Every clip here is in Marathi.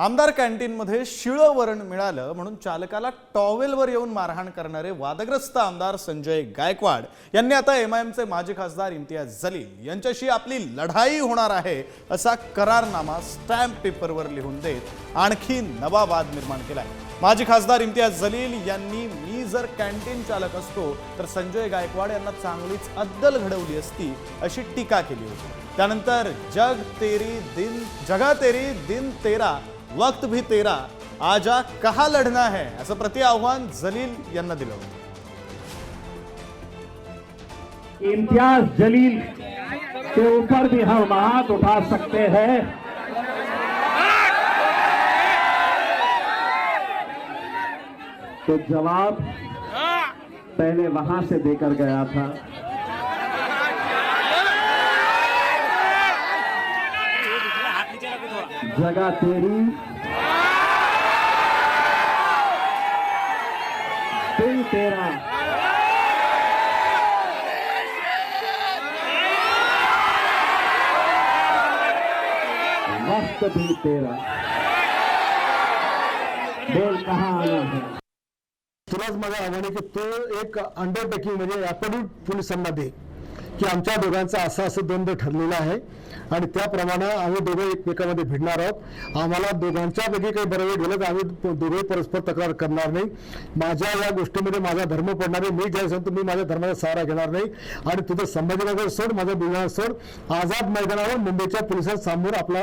आमदार कॅन्टीनमध्ये शिळं वरण मिळालं म्हणून चालकाला टॉवेलवर येऊन मारहाण करणारे वादग्रस्त आमदार संजय गायकवाड यांनी आता एम आय एमचे माजी खासदार इम्तियाज जलील यांच्याशी आपली लढाई होणार आहे असा करारनामा स्टॅम्प पेपरवर लिहून देत आणखी नवा वाद निर्माण केला आहे माजी खासदार इम्तियाज जलील यांनी मी जर कॅन्टीन चालक असतो तर संजय गायकवाड यांना चांगलीच अद्दल घडवली असती अशी टीका केली होती. त्यानंतर जग तेरी दिन जगा तेरी दिन तेरा वक्त भी तेरा आजा कहा लढना है? असं प्रति आव्हान जलील यांना दिलं होतं. इम्तियाज़ जलील के ऊपर भी हम हाथ उठा सकते हैं। तो जवाब पहले वहाँ से देकर गया था। जगातेरी तेरी। तेरा। मस्त भी तेरा। बोल कहा आना है? तुलाच माझं आव्हान आहे की तू एक अंडरटेकिंग म्हणजे ॲफिडेव्हिट पोलिसांना दे की आमच्या दोघांचा असं असं द्वंद्व ठरलेला आहे. आणि त्याप्रमाणे आम्ही दोघं एकमेकांमध्ये भिडणार आहोत. आम्हाला दोघांच्यापैकी काही बरोबर गेलं तर आम्ही दोघंही परस्पर तक्रार करणार नाही. माझ्या या गोष्टीमध्ये माझा धर्म पडणार आहे मी ज्या सांगतो मी माझ्या धर्माचा सहारा घेणार नाही. आणि तुझं संभाजीनगर सोड माझा बुलढाणा सोड. आझाद मैदानावर मुंबईच्या पोलिसांसमोर आपला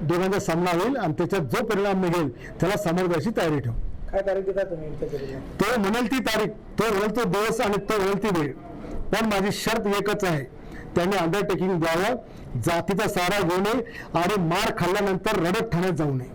दोघांचा सामना होईल आणि त्याच्यात जो परिणाम निघेल त्याला समोर द्यायची तयारी ठेव. काय तारीख देता तुम्ही? तो म्हणेल ती तारीख. तो म्हणेल तो दिवस आणि तो म्हणेल ती वेळ. पण माझी शर्त एकच आहे. त्याने अंडरटेकिंग द्यावं जातीचा सारा घेऊ नये आणि मार खाल्ल्यानंतर रडत ठाण्यात जाऊ नये.